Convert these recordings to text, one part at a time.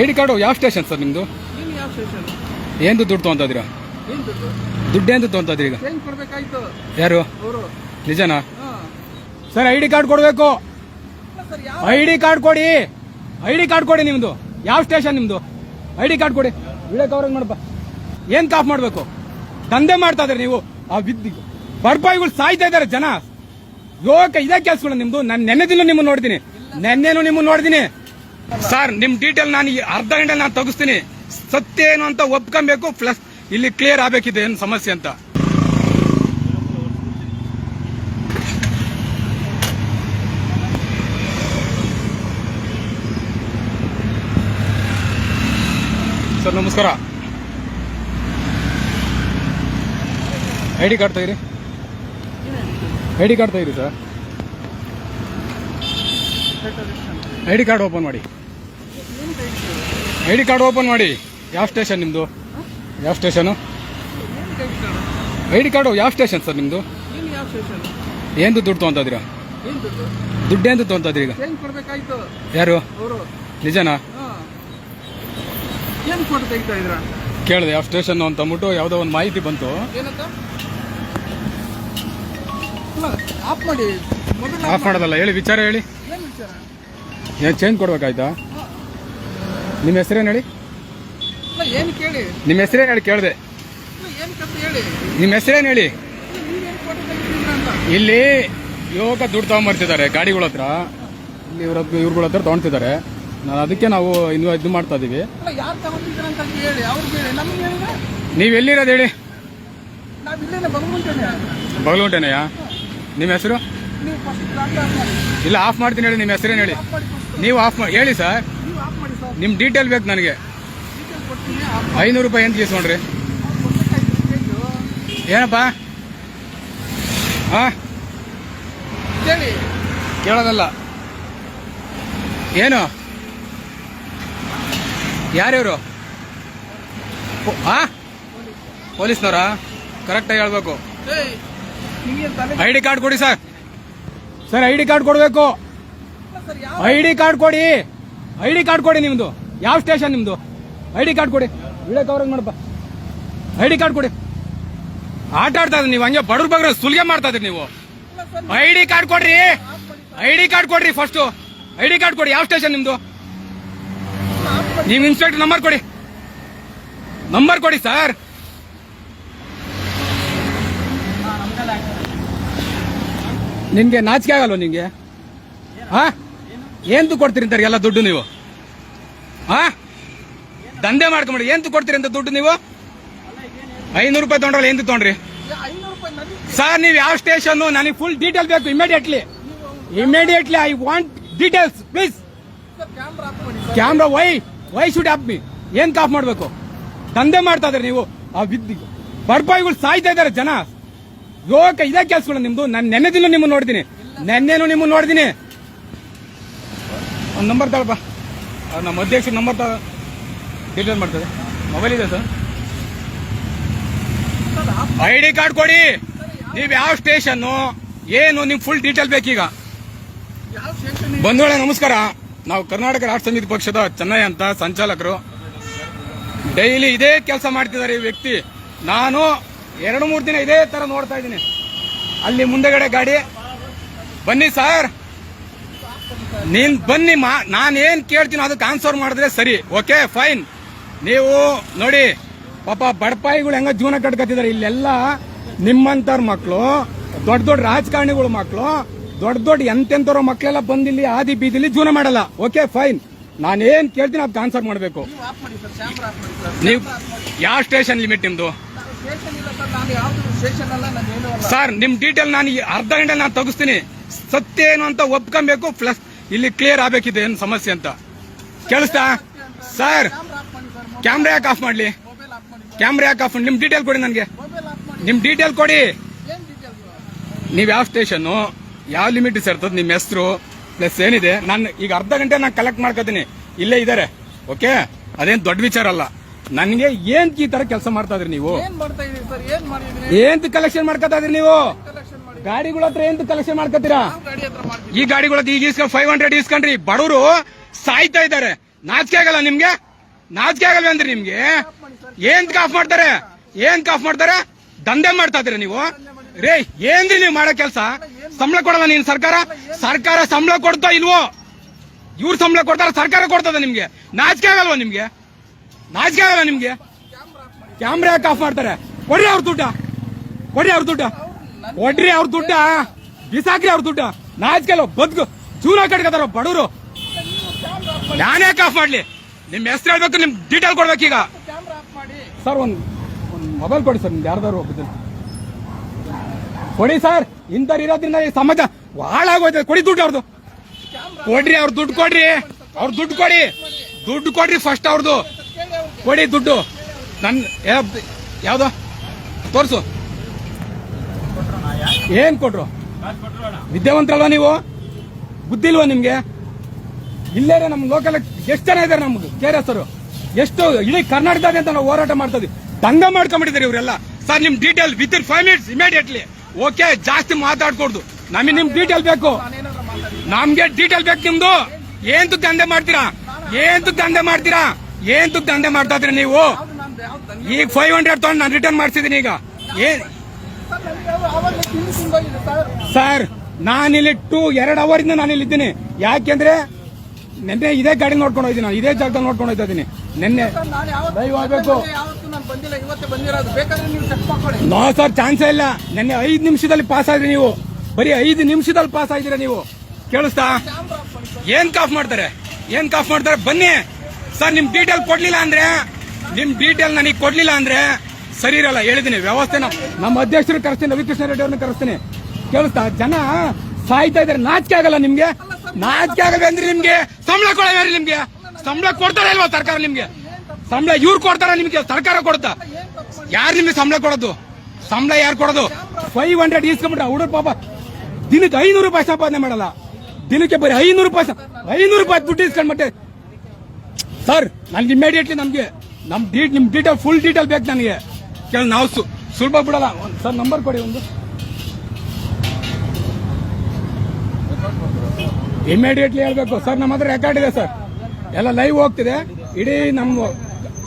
I D card ಯಾವ station sir ನಿಮ್ಮದು ನೀನು ಯಾವ ಸ್ಟೇಷನ್? ಏನು ದುಡ್ಡು ತೊಗೊಂತ ಇದೀರಾ ಏನು ದುಡ್ಡು? ಏನು ಈಗ? ಕೊಡ್ಬೇಕಾಯ್ತು? ಯಾರು? ಅವರು. ನಿಜನಾ? ಸರ್ ಐ ಡಿ ಕಾರ್ಡ್ ಕೊಡಬೇಕು. ಐ ಡಿ ಕಾರ್ಡ್ ಕೊಡಿ. ಐ ಡಿ ಕಾರ್ಡ್ ಕೊಡಿ ನಿಮ್ದು. ಯಾವ ಸ್ಟೇಷನ್ ನಿಮ್ದು? ಐ ಡಿ ಕಾರ್ಡ್ ಕೊಡಿ. ವಿಡಿಯೋ ಕವರ್ ಮಾಡಪ್ಪ ಏನ್ ಕಾಫ್ ಮಾಡಬೇಕು? ದಂಧೆ ಮಾಡ್ತಾ ಇದ್ರಿ ನೀವು. ಆ ವಿದ್ಯೆ ಬರ್ಬಾಯಿಗಳು ಸಾಯ್ತಾ ಇದಾರೆ ಜನ. ಯೋಕ ಇದೇ ಕೆಲ್ಸಗಳು ನಿಮ್ದು. ನಾನು ನೆನ್ನೆದಿಲ್ಲ ನಿಮ್ಮನ್ನ ನೋಡ್ತೀನಿ. ನೆನ್ನೆನು ನಿಮ್ಮನ್ನ ನೋಡ್ತೀನಿ. ಸರ್, ನಿಮ್ ಡೀಟೇಲ್ ನಾನು ಅರ್ಧ ಗಂಟೆ ನಾನು ತೆಗಿಸ್ತೀನಿ. ಸತ್ಯ ಏನು ಅಂತ ಒಪ್ಕೊಬೇಕು ಪ್ಲಸ್ ಇಲ್ಲಿ ಕ್ಲಿಯರ್ ಆಗ್ಬೇಕಿದೆ, ಏನು ಸಮಸ್ಯೆ ಅಂತ. ಸರ್, ನಮಸ್ಕಾರ. ಐ ಡಿ ಕಾರ್ಡ್ ತೆಗೀರಿ ಐ ಡಿ ಕಾರ್ಡ್ ತೆಗೀರಿ sir. I D card open ಮಾಡಿ. ಐ ಡಿ ಕಾರ್ಡ್ ಓಪನ್ ಮಾಡಿ. ಯಾವ ಸ್ಟೇಷನ್ ನಿಮ್ಮದು ಯಾವ ಸ್ಟೇಷನು? ಐ ಡಿ ಕಾರ್ಡು ಯಾವ ಸ್ಟೇಷನ್ ಸರ್ ನಿಮ್ಮದು ಏನು ದುಡ್ಡು ತೊಗೊಂತ ಇದೀರಾ ಏನು ದುಡ್ಡು ಏನು ತಗೊಂತದೀರಿ ಈಗ? ಯಾರು? ನಿಜನಾ? ಕೇಳಿದೆ ಯಾವ ಸ್ಟೇಷನ್ ಅಂತ ಅಂದ್ಬಿಟ್ಟು ಯಾವುದೋ ಒಂದು ಮಾಹಿತಿ ಬಂತು. ಆಫ್ ಮಾಡಿ. ಮೊಬೈಲ್ ಆಫ್ ಮಾಡೋದಲ್ಲ ಹೇಳಿ ವಿಚಾರ ಹೇಳಿ. ಏನು ಚೇಂಜ್ ಕೊಡ್ಬೇಕಾಯ್ತಾ? ನಿಮ್ಮ ಹೆಸರೇನು ಹೇಳಿ? ಏನು ಕೇಳಿ? ನಿಮ್ಮ ಹೆಸರೇನು ಹೇಳಿ ಕೇಳಿದೆ. ಏನು ಹೇಳಿ? ನಿಮ್ಮ ಹೆಸರೇನು ಹೇಳಿ? ಇಲ್ಲಿ ಯೋಗ ದುಡ್ಡು ತಗೊಂಬರ್ತಿದ್ದಾರೆ ಗಾಡಿಗಳ ಹತ್ರ. ಇಲ್ಲಿ ಇವ್ರ ಇವ್ರಗಳ ಹತ್ರ ತಗೊಳ್ತಿದ್ದಾರೆ ನಾನು ಅದಕ್ಕೆ ನಾವು ಇನ್ನು ಇದು ಮಾಡ್ತಾ ಇದೀವಿ. ನೀವು ಎಲ್ಲಿರೋದು ಹೇಳಿ? ಬಗಲುಂಟೆನೆಯಾ ನಿಮ್ಮ ಹೆಸರು? ಇಲ್ಲ ಆಫ್ ಮಾಡ್ತೀನಿ ಹೇಳಿ. ನಿಮ್ಮ ಹೆಸರೇನು ಹೇಳಿ. ನೀವು ಆಫ್ ಮಾಡಿ ಹೇಳಿ ಸರ್. ನಿಮ್ಮ ಡೀಟೇಲ್ ಬೇಕು ನನಗೆ. ಐನೂರು ರೂಪಾಯಿ ಏನು ಕೊಡ್ಬೇಕಾಯ್ತು ಏನಪ್ಪ? ಹಾಂ ಕೇಳೋದಲ್ಲ. ಏನು? ಯಾರಿವರು ಆ? ಪೊಲೀಸ್ನವರಾ? ಕರೆಕ್ಟಾಗಿ ಹೇಳ್ಬೇಕು. ಐ ಡಿ ಕಾರ್ಡ್ ಕೊಡಿ sir. Sir I D card ಕೊಡಬೇಕು. ಐ ಡಿ ಕಾರ್ಡ್ ಕೊಡಿ. ಐ ಡಿ ಕಾರ್ಡ್ ಕೊಡಿ ನಿಮ್ದು. ಯಾವ ಸ್ಟೇಷನ್ ನಿಮ್ದು? ಐ ಡಿ ಕಾರ್ಡ್ ಕೊಡಿ. ವಿಡಿಯೋ ಕವರ್ ಮಾಡಪ್ಪ. ಐ ಡಿ ಕಾರ್ಡ್ ಕೊಡಿ. ಆಟ ಆಡ್ತಾ ಇದ್ರಿ ನೀವು. ಹಂಗೆ ಬಡವ್ರ ಬಗ್ಗೆ ಸುಲಿಗೆ ಮಾಡ್ತಾ ಇದ್ರಿ ನೀವು. ಐ ಡಿ ಕಾರ್ಡ್ ಕೊಡ್ರಿ. ಐ ಡಿ ಕಾರ್ಡ್ ಕೊಡ್ರಿ ಫಸ್ಟ್ ಐ ಡಿ ಕಾರ್ಡ್ ಕೊಡಿ. ಯಾವ ಸ್ಟೇಷನ್ ನಿಮ್ದು? ನೀವು ಇನ್ಸ್ಪೆಕ್ಟರ್ ನಂಬರ್ ಕೊಡಿ. ನಂಬರ್ ಕೊಡಿ ಸರ್ ನಿನ್ಗೆ ನಾಚಿಕೆ ಆಗಲ್ವ ನಿಂಗೆ ಹಾ? ಏಂತು ಕೊಡ್ತೀರಿ ಅಂತಾರೆ ಎಲ್ಲ ದುಡ್ಡು ನೀವು? ಹಾ ದಂಧೆ ಮಾಡ್ಕೊಂಬಿಡಿ. ಏನ್ ಕೊಡ್ತೀರಿ ಅಂತ ದುಡ್ಡು ನೀವು? ಐನೂರು ರೂಪಾಯಿ ತೊಗೊಂಡ್ರಲ್ಲ ಏನ್ ತೊಗೊಂಡ್ರಿ? ಸರ್, ನೀವು ಯಾವ ಸ್ಟೇಷನ್ ನನಗೆ ಫುಲ್ ಡೀಟೇಲ್ ಬೇಕು immediately immediately I want details please camera why why should up me ಏನ್ ಕಾಫ್ ಮಾಡ್ಬೇಕು? ದಂಧೆ ಮಾಡ್ತಾ ಇದ್ರಿ ನೀವು? ಆ ವಿದ್ಯೆ ಬರ್ಬಾಯಿಗಳು ಸಾಯ್ತಾ ಇದಾರೆ ಜನ. ಯೋಕ, ಇದೇ ಕೆಲ್ಸಗಳು ನಿಮ್ದು. ನಾನು ನೆನ್ನೆದಿಲ್ಲ ನಿಮ್ಮನ್ನ ನೋಡ್ತೀನಿ ನೆನ್ನೆನು ನಿಮ್ಮನ್ನ ನೋಡ್ತೀನಿ ನಂಬರ್ ತಾಳಪ್ಪ ನಮ್ಮ ಅಧ್ಯಕ್ಷ ನಂಬರ್ ತಾಳ ಡಿಲಿವರ್ ಮಾಡ್ತಾರೆ ಮೊಬೈಲ್ ಇದೆ ಸರ್. ಐ ಡಿ ಕಾರ್ಡ್ ಕೊಡಿ. ನೀವು ಯಾವ ಸ್ಟೇಷನ್ನು, ಏನು, ನಿಮ್ಗೆ ಫುಲ್ ಡೀಟೇಲ್ ಬೇಕೀಗ. ಬಂಧುಗಳೇ, ನಮಸ್ಕಾರ. ನಾವು ಕರ್ನಾಟಕ ರಾಷ್ಟ್ರ ಸಮಿತಿ ಪಕ್ಷದ ಚೆನ್ನೈ ಅಂತ ಸಂಚಾಲಕರು. ಡೈಲಿ ಇದೇ ಕೆಲಸ ಮಾಡ್ತಿದ್ದಾರೆ ಈ ವ್ಯಕ್ತಿ. ನಾನು ಎರಡು ಮೂರು ದಿನ ಇದೇ ತರ ನೋಡ್ತಾ ಇದ್ದೀನಿ. ಅಲ್ಲಿ ಮುಂದೆಗಡೆ ಗಾಡಿ. ಬನ್ನಿ ಸರ್. ನೀನ್ ಬನ್ನಿ ಮಾ ನಾನು ಏನ್ ಕೇಳ್ತೀನಿ ಅದಕ್ಕೆ ಆನ್ಸರ್ ಮಾಡಿದ್ರೆ ಸರಿ. ಓಕೆ ಫೈನ್ ನೀವು ನೋಡಿ ಪಾಪ ಬಡಪಾಯಿಗಳು ಹೆಂಗ ಜೀವನ ಕಟ್ಕತ್ತಿದ್ದಾರೆ. ಇಲ್ಲೆಲ್ಲ ನಿಮ್ಮಂತವ್ರ ಮಕ್ಕಳು ದೊಡ್ಡ ದೊಡ್ಡ ರಾಜಕಾರಣಿಗಳ ಮಕ್ಕಳು ದೊಡ್ಡ ದೊಡ್ಡ ಎಂತೆಂತವ್ರ ಮಕ್ಕಳೆಲ್ಲ ಬಂದಿಲ್ಲಿ ಆದಿ ಬೀದಿಲಿ ಜೀವನ ಮಾಡಲ್ಲ. ಓಕೆ ಫೈನ್ ನಾನು ಏನ್ ಕೇಳ್ತೀನಿ ಅದಕ್ಕೆ ಆನ್ಸರ್ ಮಾಡಬೇಕು. ನೀವು ಯಾವ ಸ್ಟೇಷನ್ ಲಿಮಿಟ್ ನಿಮ್ದು? ಸರ್ ನಿಮ್ ಡೀಟೇಲ್ ನಾನು ಅರ್ಧ ಗಂಟೆ ನಾನು ತಗಿಸ್ತೀನಿ. ಸತ್ಯ ಏನು ಅಂತ ಒಪ್ಕೊಬೇಕು ಪ್ಲಸ್ ಇಲ್ಲಿ ಕ್ಲಿಯರ್ ಆಗ್ಬೇಕಿದೆ ಏನು ಸಮಸ್ಯೆ ಅಂತ. ಕೇಳಿಸ್ತಾ? ಸರ್ ಕ್ಯಾಮ್ರಾ ಯಾಕೆ ಆಫ್ ಮಾಡ್ಲಿ? ಕ್ಯಾಮ್ರಾ ಯಾಕೆ ಆಫ್ ನಿಮ್ಮ ಡೀಟೇಲ್ ಕೊಡಿ ನನಗೆ. ನಿಮ್ಮ ಡೀಟೇಲ್ ಕೊಡಿ. ನೀವು ಯಾವ ಸ್ಟೇಷನ್ನು ಯಾವ ಲಿಮಿಟ್ ಸೇರ್ತದ ನಿಮ್ಮ ಹೆಸರು ಪ್ಲಸ್ ಏನಿದೆ? ನಾನು ಈಗ ಅರ್ಧ ಗಂಟೆ ನಾನು ಕಲೆಕ್ಟ್ ಮಾಡ್ಕೋತೀನಿ. ಇಲ್ಲೇ ಇದ್ದಾರೆ ಓಕೆ ಅದೇನು ದೊಡ್ಡ ವಿಚಾರ ಅಲ್ಲ. ನನಗೆ ಏನ್ ಈ ತರ ಕೆಲಸ ಮಾಡ್ತಾ ಇದ್ರಿ ನೀವು? ಏನ್ ಕಲೆಕ್ಷನ್ ಮಾಡ್ಕೋತಾ ಇದ್ರಿ ನೀವು? ಗಾಡಿಗಳ ಹತ್ರ ಏನ್ ಕಲೆಕ್ಷನ್ ಮಾಡ್ಕೋತೀರಾ ಈ ಗಾಡಿಗಳ ಈಗ ಇಸ್ಕೊಂಡ್ ಫೈವ್ ಹಂಡ್ರೆಡ್ ಇಸ್ಕೊಂಡ್ರಿ ಬಡವರು ಸಾಯ್ತಾ ಇದ್ದಾರೆ. ನಾಚಿಕೆ ಆಗಲ್ಲ ನಿಮ್ಗೆ? ನಾಚಿಕೆ ಆಗಲ್ಲ ಅಂದ್ರೆ ನಿಮ್ಗೆ? ಏನ್ ಕಾಫ್ ಮಾಡ್ತಾರೆ? ಏನ್ ಕಾಫ್ ಮಾಡ್ತಾರೆ? ದಂಧೆ ಮಾಡ್ತಾ ಇದ್ರೆ ನೀವು? ರೇ, ಏನ್ರಿ ನೀವು ಮಾಡೋ ಕೆಲಸ? ಸಂಬಳ ಕೊಡಲ್ಲ ನೀನ್ ಸರ್ಕಾರ? ಸರ್ಕಾರ ಸಂಬಳ ಕೊಡ್ತಾ ಇಲ್ವೋ? ಇವ್ರು ಸಂಬಳ ಕೊಡ್ತಾರ, ಸರ್ಕಾರ ಕೊಡ್ತದ ನಿಮ್ಗೆ? ನಾಚಿಕೆ ಆಗಲ್ವಾ ನಿಮ್ಗೆ? ನಾಚಿಕೆ ಆಗಲ್ಲ ನಿಮ್ಗೆ? ಕ್ಯಾಮ್ರಾ ಯಾಕೆ ಆಫ್ ಮಾಡ್ತಾರೆ? ಕೊಡ್ರಿ ಅವ್ರ ದುಡ್ಡ. ಕೊಡ್ರಿ ಅವ್ರ ದುಡ್ಡ. ಕೊಡ್ರಿ ಅವ್ರ ದುಡ್ಡ. ಬಿಸಾಕ್ರಿ ಅವ್ರ ದುಡ್ಡ. ನಾಚಿಕೆ ಅಲ್ವಾ ಬದುಕು ಜೂನ ಕಟ್ಕೋತಾರ ಬಡವರು. ನಾನೇ ಕಾಫ್ ಮಾಡ್ಲಿ. ನಿಮ್ ಹೆಸರು ಹೇಳ್ಬೇಕು, ನಿಮ್ ಡೀಟೇಲ್ ಕೊಡ್ಬೇಕೀಗ ಸರ್ ಒಂದ್ ಒಂದ್ ಮೊಬೈಲ್ ಕೊಡಿ ಸರ್ ನಿಮ್ದು ಯಾರ್ದಾರು ಕೊಡಿ ಸರ್ ಇಂಥವ್ರು ಇರೋದ್ರಿಂದ ಈ ಸಮಾಜ ಹಾಳಾಗೋಯ್ತದೆ. ಕೊಡಿ ದುಡ್ಡು ಅವ್ರದ್ದು ಕೊಡ್ರಿ, ಅವ್ರ ದುಡ್ಡು ಕೊಡ್ರಿ. ಅವ್ರ ದುಡ್ಡು ಕೊಡಿ. ದುಡ್ಡು ಕೊಡ್ರಿ ಫಸ್ಟ್ ಅವ್ರದ್ದು ಕೊಡಿ ದುಡ್ಡು. ನನ್ ಯಾವ್ದು- ತೋರ್ಸು. ಏನ್ ಕೊಟ್ರು? ವಿದ್ಯಾವಂತರಲ್ವಾ ನೀವು? ಬುದ್ಧಿ ಇಲ್ವಾ ನಿಮ್ಗೆ? ಇಲ್ಲೇ ನಮ್ ಲೋಕಲ್ ಎಷ್ಟು ಜನ ಇದಾರೆ ನಮ್ಗೆ? ಕೆ ಆರ್ ಎಸ್ ಅವರು ಎಷ್ಟು ಇಡೀ ಕರ್ನಾಟಕದಾದ್ಯಂತ ನಾವು ಹೋರಾಟ ಮಾಡ್ತಾ ಇದೀವಿ. ದಂಗ ಮಾಡ್ಕೊಂಡ್ಬಿಟ್ಟಿದ್ದಾರೆ ಇವರೆಲ್ಲ. ಸರ್, ನಿಮ್ detail within five minutes immediately okay ಜಾಸ್ತಿ ಮಾತಾಡ್ಕೊಡ್ದು. ನಮಗೆ ನಿಮ್ ಡೀಟೇಲ್ ಬೇಕು. ನಮ್ಗೆ ಡೀಟೇಲ್ ಬೇಕು ನಿಮ್ದು. ಏನ್ ದಂಧೆ ಮಾಡ್ತೀರಾ? ಏನ್ ದಂಧೆ ಮಾಡ್ತೀರಾ? ಏನ್ ದಂಧೆ ಮಾಡ್ತಾ ಇದ್ರಿ ನೀವು? ಈಗ ಫೈವ್ ಹಂಡ್ರೆಡ್ ತಗೊಂಡು ನಾನು ರಿಟರ್ನ್ ಮಾಡ್ಸಿದೀನಿ ಈಗ. ಏನ್ ಸರ್ ನಾನಿಲ್ಲಿ ಟೂ ಎರಡು ಅವರ್ ಇಂದ ನಾನು ಇಲ್ಲಿದ್ದೀನಿ ಯಾಕೆಂದ್ರೆ ನಿನ್ನೆ ಇದೇ ಗಾಡಿ ನೋಡ್ಕೊಂಡು ಹೋಯ್ತೀನಿ ನಾನು ಇದೇ ಜಾಗದಲ್ಲಿ ನೋಡ್ಕೊಂಡು ಹೋಗ್ತಾ ಇದ್ದೀನಿ. ನಿನ್ನೆ ಆಗಬೇಕು ನೋ ಸರ್ ಚಾನ್ಸೇ ಇಲ್ಲ. ನಿನ್ನೆ ಐದು ನಿಮಿಷದಲ್ಲಿ ಪಾಸ್ ಆದ್ರಿ ನೀವು. ಬರೀ ಐದು ನಿಮಿಷದಲ್ಲಿ ಪಾಸ್ ಆಗಿದ್ದೀರಾ ನೀವು. ಕೇಳಿಸ್ತಾ? ಏನ್ ಕಾಫ್ ಮಾಡ್ತಾರೆ? ಏನ್ ಕಾಫ್ ಮಾಡ್ತಾರೆ? ಬನ್ನಿ. ಸರ್ ನಿಮ್ ಡೀಟೇಲ್ ಕೊಡ್ಲಿಲ್ಲ ಅಂದ್ರೆ ನಿಮ್ ಡೀಟೇಲ್ ನನಗೆ ಕೊಡ್ಲಿಲ್ಲ ಅಂದ್ರೆ ಸರಿ ಇರಲ್ಲ ಹೇಳಿದ್ದೀನಿ ವ್ಯವಸ್ಥೆನ ನಮ್ಮ ಅಧ್ಯಕ್ಷರು ಕರೆಸ್ತೀನಿ, ರವಿಕೃಷ್ಣ ರೆಡ್ಡಿ ಅವ್ರನ್ನ ಕರೆಸ್ತೀನಿ. ಕೇಳಿಸ್ತಾ? ಜನ ಸಾಯ್ತಾ ಇದಾರೆ ನಾಚಿಕೆ ಆಗಲ್ಲ ನಿಮ್ಗೆ? ನಾಚಿಕೆ ಆಗಲ್ಲ ಅಂದ್ರೆ ನಿಮ್ಗೆ ಸಂಬಳ ಕೊಡಬೇಕು ನಿಮ್ಗೆ? ಸಂಬಳ ಕೊಡ್ತಾರ ಇಲ್ವಾ ಸರ್ಕಾರ ನಿಮ್ಗೆ? ಸಂಬಳ ಇವ್ರು ಕೊಡ್ತಾರ ನಿಮ್ಗೆ? ಸರ್ಕಾರ ಕೊಡ್ತಾ ಯಾರು ನಿಮ್ಗೆ ಸಂಬಳ ಕೊಡೋದು? ಸಂಬಳ ಯಾರು ಕೊಡೋದು? ಫೈವ್ ಹಂಡ್ರೆಡ್ ಈಸ್ಕೊಂಡ್ಬಿಟ್ರೆ ಹುಡುಗ ಪಾಪ ದಿನಕ್ಕೆ ಐನೂರು ರೂಪಾಯಿ ಸಂಪಾದನೆ ಮಾಡಲ್ಲ. ದಿನಕ್ಕೆ ಬರೀ ಐನೂರು ರೂಪಾಯಿ ಐನೂರು ರೂಪಾಯಿ ದುಡ್ಡು ಇಸ್ಕೊಂಡ್ಬಿಟ್ಟೆ ಸರ್ ನನ್ಗೆ ಇಮಿಡಿಯೇಟ್ಲಿ ನಮ್ಗೆ ನಮ್ ಡೀಟ್ ನಿಮ್ ಡೀಟೇಲ್ ಫುಲ್ ಡೀಟೇಲ್ ಬೇಕು ನನಗೆ. ಕೇಳ ನಾವು ಸುಲಭ ಬಿಡಲ್ಲ. ಸರ್ ನಂಬರ್ ಕೊಡಿ ಒಂದು. ಇಮಿಡಿಯೇಟ್ಲಿ ಹೇಳ್ಬೇಕು. ಸರ್, ನಮ್ಮ ಹತ್ರ ರೆಕಾರ್ಡ್ ಇದೆ, ಸರ್. ಎಲ್ಲ ಲೈವ್ ಹೋಗ್ತಿದೆ. ಇಡೀ ನಮ್ಮ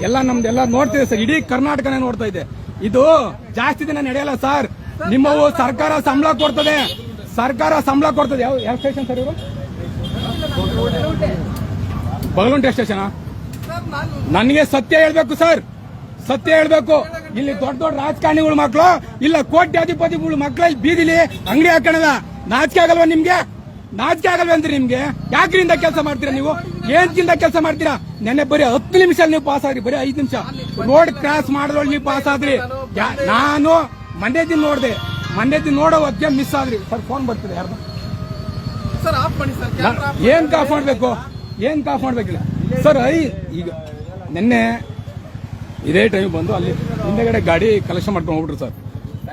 ಎಲ್ಲ ನಮ್ದೆಲ್ಲ ನೋಡ್ತಿದೆ, ಸರ್. ಇಡೀ ಕರ್ನಾಟಕನೇ ನೋಡ್ತಾ ಇದೆ. ಇದು ಜಾಸ್ತಿ ದಿನ ನಡೆಯಲ್ಲ, ಸರ್. ನಿಮ್ಮವು ಸರ್ಕಾರ ಸಂಬಳ ಕೊಡ್ತದೆ. ಸರ್ಕಾರ ಸಂಬಳ ಕೊಡ್ತದೆ. ಯಾವ ಯಾವ ಸ್ಟೇಷನ್ ಸರ್ ಇವರು? ಬಗಲುಂಟೆ ಸ್ಟೇಷನಾ ನನಗೆ ಸತ್ಯ ಹೇಳ್ಬೇಕು, ಸರ್. ಸತ್ಯ ಹೇಳ್ಬೇಕು. ಇಲ್ಲಿ ದೊಡ್ಡ ದೊಡ್ಡ ರಾಜಕಾರಣಿಗಳ ಮಕ್ಕಳು ಇಲ್ಲ ಕೋಟ್ಯಾಧಿಪತಿಗಳ ಮಕ್ಕಳು ಬೀದಿಲಿ ಅಂಗಡಿ ಹಾಕೋಣದ. ನಾಚಿಕೆ ಆಗಲ್ವಾ ನಿಮ್ಗೆ? ನಾಚಿಕೆ ಆಗಲ್ವ ಅಂದ್ರೆ ನಿಮ್ಗೆ? ಯಾಕ್ರಿಂದ ಕೆಲಸ ಮಾಡ್ತೀರಾ ನೀವು? ಏನ್ಕಿಂದ ಕೆಲಸ ಮಾಡ್ತೀರಾ? ನೆನ್ನೆ ಬರೀ ಹತ್ತು ನಿಮಿಷ ನೀವು ಪಾಸ್ ಆದ್ರಿ ಬರೀ ಐದು ನಿಮಿಷ. ರೋಡ್ ಕ್ರಾಸ್ ಮಾಡೋದ್ರಲ್ಲಿ ನೀವು ಪಾಸ್ ಆದ್ರಿ. ನಾನು ಮಂಡ್ಯ ದಿನ ನೋಡಿದೆ. ಮಂಡ್ಯ ದಿನ ನೋಡೋ ಹೊತ್ತಿಗೆ ಮಿಸ್ ಆದ್ರಿ. ಸರ್ ಫೋನ್ ಬರ್ತಿದೆ ಯಾರ್ದು? ಏನ್ ಕಾಫ್ ಮಾಡ್ಬೇಕು? ಏನ್ ಕಾಫ್ ಮಾಡ್ಬೇಕಿಲ್ಲ. ಸರ್ ಐ ಈಗ ನಿನ್ನೆ ಇದೇ ಟೈಮ್ ಬಂದು ಅಲ್ಲಿ ಹಿಂದೆಗಡೆ ಗಾಡಿ ಕಲೆಕ್ಷನ್ ಮಾಡ್ಕೊಂಡು ಹೋಗ್ಬಿಟ್ರು ಸರ್.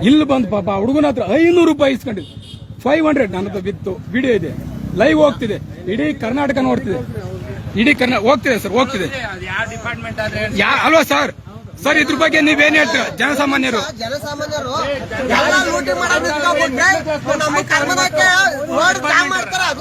ಇಲ್ಲಿ ಬಂದು ಪಾಪ ಹುಡುಗನ ಹತ್ರ ಐನೂರು ರೂಪಾಯಿ ಇಸ್ಕೊಂಡಿದ್ದು. ಫೈವ್ ಹಂಡ್ರೆಡ್ ನನ್ನ ಹತ್ರ ಬಿತ್ತು ವಿಡಿಯೋ ಇದೆ ಲೈವ್ ಹೋಗ್ತಿದೆ. ಇಡೀ ಕರ್ನಾಟಕ ನೋಡ್ತಿದೆ. ಇಡೀ ಕರ್ನಾ ಹೋಗ್ತಿದೆ ಸರ್ ಹೋಗ್ತಿದೆ. ಅಲ್ವಾ ಸರ್? ಸರ್ ಇದ್ರ ಬಗ್ಗೆ ನೀವೇನ್ ಹೇಳ್ತೀರಾ? ಜನಸಾಮಾನ್ಯರು. ಜನಸಾಮಾನ್ಯರು ಮಾಡ್ತಾರೆ?